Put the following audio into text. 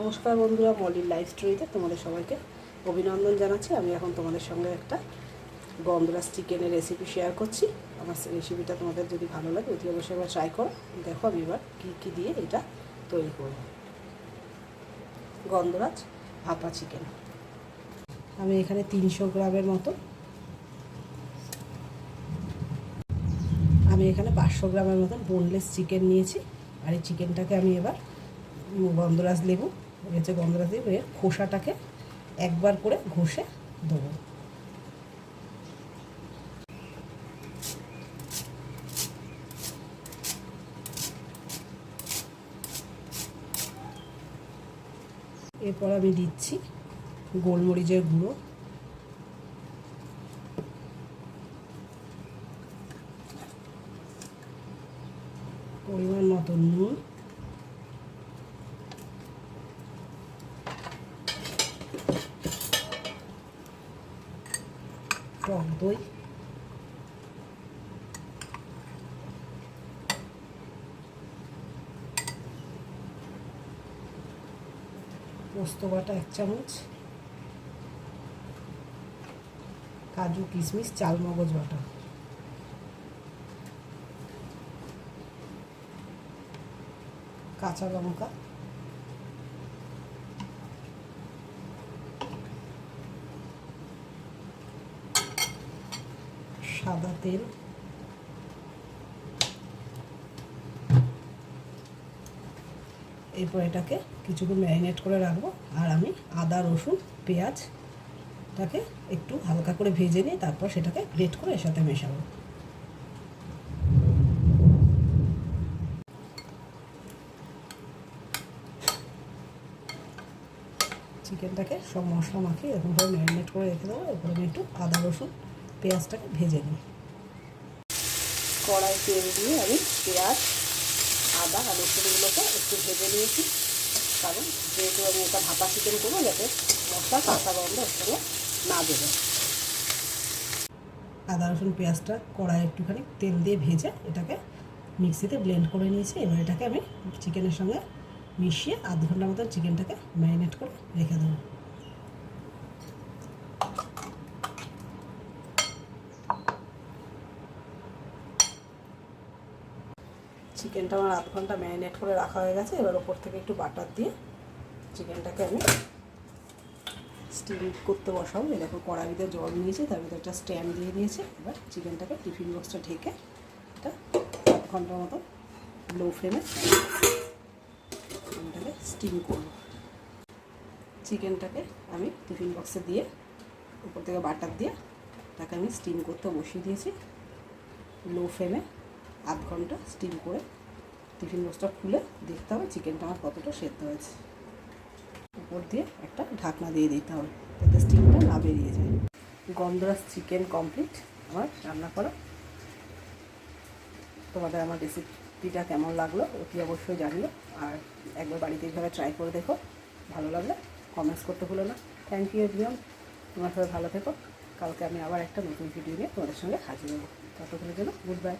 নমস্কার বন্ধুরা মলির লাইফ স্টোরিতে তোমাদের সবাইকে অভিনন্দন জানাচ্ছি। আমি এখন তোমাদের সঙ্গে একটা গন্ধরাজ চিকেনের রেসিপি শেয়ার করছি। আমার রেসিপিটা তোমাদের যদি ভালো লাগে, অতি অবশ্যই এবার ট্রাই করো। দেখো আমি এবার কী কী দিয়ে এটা তৈরি করব। গন্ধরাজ ভাপা চিকেন। আমি এখানে তিনশো গ্রামের মতো। আমি এখানে পাঁচশো গ্রামের মতন বোনলেস চিকেন নিয়েছি। আর এই চিকেনটাকে আমি এবার গন্ধরাজ লেবু হচ্ছে গন্ধরাজ লেবু খোসাটাকে একবার করে ঘষে দেবো। এরপর আমি দিচ্ছি গোলমরিচের গুঁড়ো। পরিমাণ মতো নুন। টক দই। পোস্ত বাটা এক চামচ। কাজু কিশমিশ চাল মগজ বাটা। কাঁচা লঙ্কা। সাদা তেল এরপর এটাকে কিছুক্ষণ ম্যারিনেট করে রাখব। আর আমি আদা, রসুন পেঁয়াজটাকে একটু হালকা করে ভেজে নিয়ে তারপর সেটাকে গ্রেট করে এর সাথে মেশাবো। চিকেনটাকে সব মশলা মাখিয়ে এরকমভাবে ম্যারিনেট করে রেখে দেবো। এরপর আমি একটু আদা, রসুন পেঁয়াজটাকে ভেজে নিই। কড়াই তেল দিয়ে আমি পেঁয়াজ আদা আর রসুনগুলোকে একটু ভেজে নিয়েছি। কারণ যেহেতু আমি এটা ভাপা চিকেন করব যাতে মশলা কাঁচা গন্ধ ওর সঙ্গে না দেবে আদা রসুন পেঁয়াজটা কড়াই একটুখানি তেল দিয়ে ভেজে এটাকে মিক্সিতে ব্লেন্ড করে নিয়েছি। এবার এটাকে আমি চিকেনের সঙ্গে মিশিয়ে আধ ঘণ্টার মতো চিকেনটাকে ম্যারিনেট করে রেখে দেবো। চিকেনটা আমার আধ ঘণ্টা ম্যারিনেট করে রাখা হয়ে গেছে। এবার ওপর থেকে একটু বাটার দিয়ে চিকেনটাকে আমি স্টিম করতে বসাবো। এই দেখো, কড়াইতে জল নিয়েছি, তার ভিতরে একটা স্ট্যান্ড দিয়ে দিয়েছে। এবার চিকেনটাকে টিফিন বক্সটা ঢেকে এটা আধ ঘণ্টার মতো লো ফ্লেমে চিকেনটাকে স্টিম করব। চিকেনটাকে আমি টিফিন বক্সে দিয়ে উপর থেকে বাটার দিয়ে তাকে আমি স্টিম করতে বসিয়ে দিয়েছি লো ফ্লেমে। আধ ঘণ্টা স্টিম করে টিফিন বক্সটা খুলে দেখতে হবে চিকেনটা আমার কতটা সেদ্ধ হয়েছে। উপর দিয়ে একটা ঢাকনা দিয়ে দিতে হবে যাতে স্টিমটা না বেরিয়ে যায়। গন্ধরাজ চিকেন কমপ্লিট আমার রান্না করা। তোমাদের আমার রেসিপিটা কেমন লাগল অতি অবশ্যই জানিও। আর একবার বাড়িতে এইভাবে ট্রাই করে দেখো, ভালো লাগলে কমেন্টস করতে হলো না। থ্যাংক ইউ এভরিওয়ান তোমার সবাই ভালো থেকো। কালকে আমি আবার একটা নতুন ভিডিও নিয়ে তোমাদের সঙ্গে হাজির হব। ততক্ষণের জন্য গুড বাই